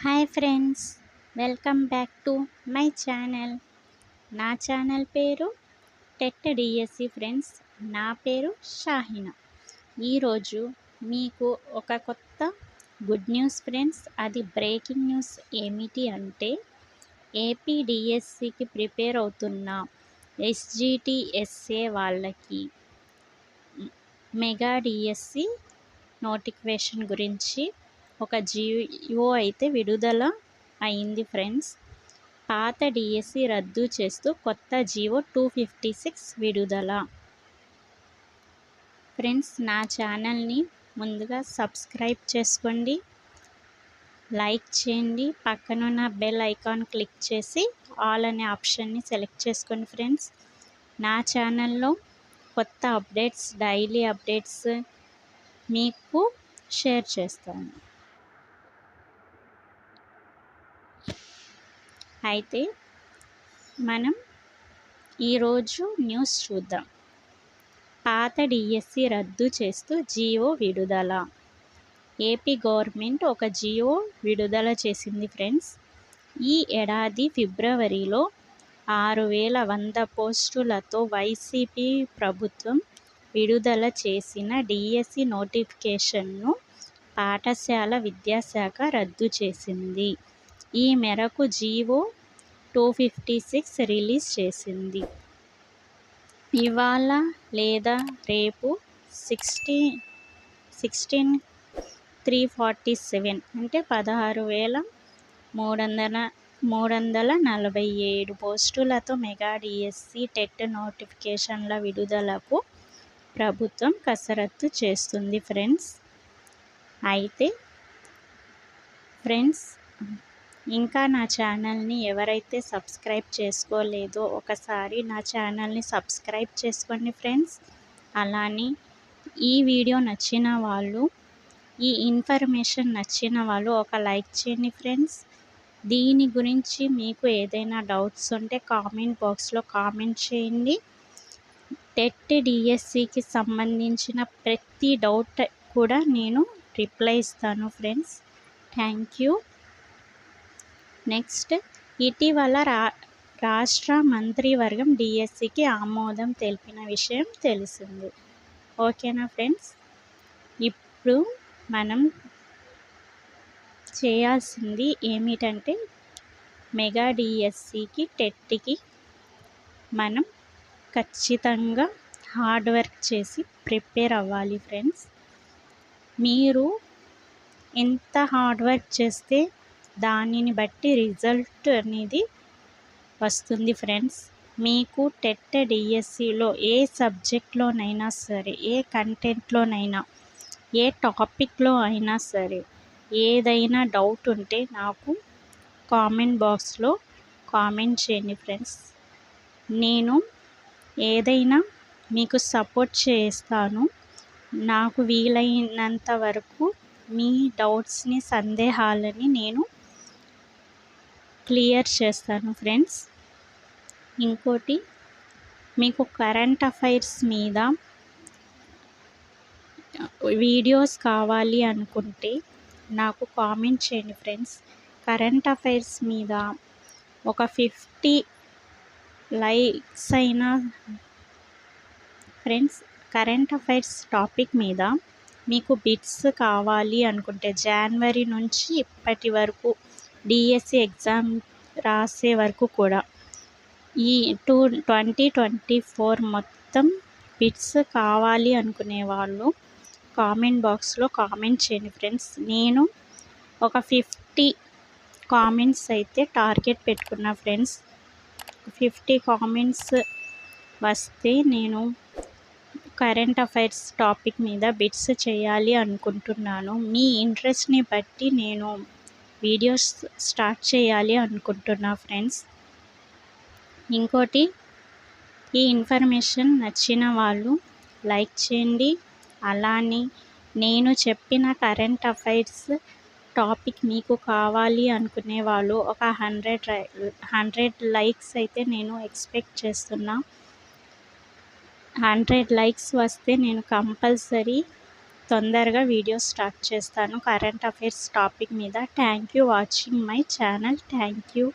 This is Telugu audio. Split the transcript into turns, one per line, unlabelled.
Hi friends welcome back to my channel. నా ఛానల్ పేరు టెట్ డిఎస్సి ఫ్రెండ్స్ నా పేరు షాహినా. ఈరోజు మీకు ఒక కొత్త గుడ్ న్యూస్ ఫ్రెండ్స్ అది బ్రేకింగ్ న్యూస్ ఏమిటి అంటే ఏపీ డిఎస్సికి ప్రిపేర్ అవుతున్న ఎస్జిటిఎస్ఏ వాళ్ళకి మెగా డిఎస్సి నోటిఫికేషన్ గురించి ఒక జియో అయితే విడుదల అయింది ఫ్రెండ్స్. పాత డిఎస్సి రద్దు చేస్తూ కొత్త జియో టూ ఫిఫ్టీ సిక్స్ విడుదల. ఫ్రెండ్స్ నా ఛానల్ని ముందుగా సబ్స్క్రైబ్ చేసుకోండి. లైక్ చేయండి. పక్కనున్న బెల్ ఐకాన్ క్లిక్ చేసి ఆల్ అనే ఆప్షన్ని సెలెక్ట్ చేసుకోండి ఫ్రెండ్స్. నా ఛానల్లో కొత్త అప్డేట్స్ డైలీ అప్డేట్స్ మీకు షేర్ చేస్తాను. అయితే మనం ఈరోజు న్యూస్ చూద్దాం. పాత డిఎస్సి రద్దు చేస్తూ జియో విడుదల. ఏపీ గవర్నమెంట్ ఒక జియో విడుదల చేసింది ఫ్రెండ్స్. ఈ ఏడాది ఫిబ్రవరిలో ఆరు వేల వంద పోస్టులతో వైసీపీ ప్రభుత్వం విడుదల చేసిన డిఎస్సి నోటిఫికేషన్ను పాఠశాల విద్యాశాఖ రద్దు చేసింది. ఈ మేరకు GO two fifty six release చేసింది. ఇవాళ లేదా రేపు sixty sixteen three forty seven అంటే పదహారు వేల మూడు వందల మూడు వందల నలభై ఏడు పోస్టులతో మెగా డిఎస్సి టెట్ నోటిఫికేషన్ల విడుదలకు ప్రభుత్వం కసరత్తు చేస్తుంది ఫ్రెండ్స్. అయితే ఫ్రెండ్స్ ఇంకా నా ఛానల్ని ఎవరైతే సబ్స్క్రైబ్ చేసుకోలేదో ఒకసారి నా ఛానల్ని సబ్స్క్రైబ్ చేసుకోండి ఫ్రెండ్స్. అలానే ఈ వీడియో నచ్చిన వాళ్ళు ఈ ఇన్ఫర్మేషన్ నచ్చిన వాళ్ళు ఒక లైక్ చేయండి ఫ్రెండ్స్. దీని గురించి మీకు ఏదైనా డౌట్స్ ఉంటే కామెంట్ బాక్స్లో కామెంట్ చేయండి. టెట్ డిఎస్సికి సంబంధించిన ప్రతి డౌట్ కూడా నేను రిప్లై ఇస్తాను ఫ్రెండ్స్. Thank you. నెక్స్ట్ ఇటీవల రా రాష్ట్ర మంత్రివర్గం డిఎస్సికి ఆమోదం తెలిపిన విషయం తెలిసింది. ఓకేనా ఫ్రెండ్స్? ఇప్పుడు మనం చేయాల్సింది ఏమిటంటే మెగా డిఎస్సికి టెట్కి మనం ఖచ్చితంగా హార్డ్ వర్క్ చేసి ప్రిపేర్ అవ్వాలి ఫ్రెండ్స్. మీరు ఎంత హార్డ్ వర్క్ చేస్తే దానిని బట్టి రిజల్ట్ అనేది వస్తుంది ఫ్రెండ్స్. మీకు టెట్ డిఎస్సిలో ఏ సబ్జెక్ట్లోనైనా సరే ఏ కంటెంట్లోనైనా ఏ టాపిక్లో అయినా సరే ఏదైనా డౌట్ ఉంటే నాకు కామెంట్ బాక్స్లో కామెంట్ చేయండి ఫ్రెండ్స్. నేను ఏదైనా మీకు సపోర్ట్ చేస్తాను. నాకు వీలైనంత వరకు మీ డౌట్స్ని సందేహాలని నేను క్లియర్ చేస్తాను ఫ్రెండ్స్. ఇంకోటి మీకు కరెంట్ అఫైర్స్ మీద వీడియోస్ కావాలి అనుకుంటే నాకు కామెంట్ చేయండి ఫ్రెండ్స్. కరెంట్ అఫైర్స్ మీద ఒక ఫిఫ్టీ లైక్స్ అయినా ఫ్రెండ్స్ కరెంట్ అఫైర్స్ టాపిక్ మీద మీకు బిట్స్ కావాలి అనుకుంటే జనవరి నుంచి ఇప్పటి వరకు డిఎస్సి ఎగ్జామ్ రాసే వరకు కూడా. ఈ టూ ట్వంటీ ట్వంటీ ఫోర్ మొత్తం బిట్స్ కావాలి అనుకునే వాళ్ళు కామెంట్ బాక్స్లో కామెంట్ చేయండి ఫ్రెండ్స్. నేను ఒక ఫిఫ్టీ కామెంట్స్ అయితే టార్గెట్ పెట్టుకున్నా ఫ్రెండ్స్. ఫిఫ్టీ కామెంట్స్ వస్తే నేను కరెంట్ అఫైర్స్ టాపిక్ మీద బిట్స్ చేయాలి అనుకుంటున్నాను. మీ ఇంట్రెస్ట్ని బట్టి నేను వీడియోస్ స్టార్ట్ చేయాలి అనుకుంటున్నా ఫ్రెండ్స్. ఇంకోటి ఈ ఇన్ఫర్మేషన్ నచ్చిన వాళ్ళు లైక్ చేయండి. అలానే నేను చెప్పిన కరెంట్ అఫైర్స్ టాపిక్ మీకు కావాలి అనుకునే వాళ్ళు ఒక హండ్రెడ్ హండ్రెడ్ లైక్స్ అయితే నేను ఎక్స్పెక్ట్ చేస్తున్నా. హండ్రెడ్ లైక్స్ వస్తే నేను కంపల్సరీ తొందరగా వీడియో స్టార్ట్ చేస్తాను. కరెంట్ అఫైర్స్ టాపిక్ మీద. Thank you watching my channel. Thank you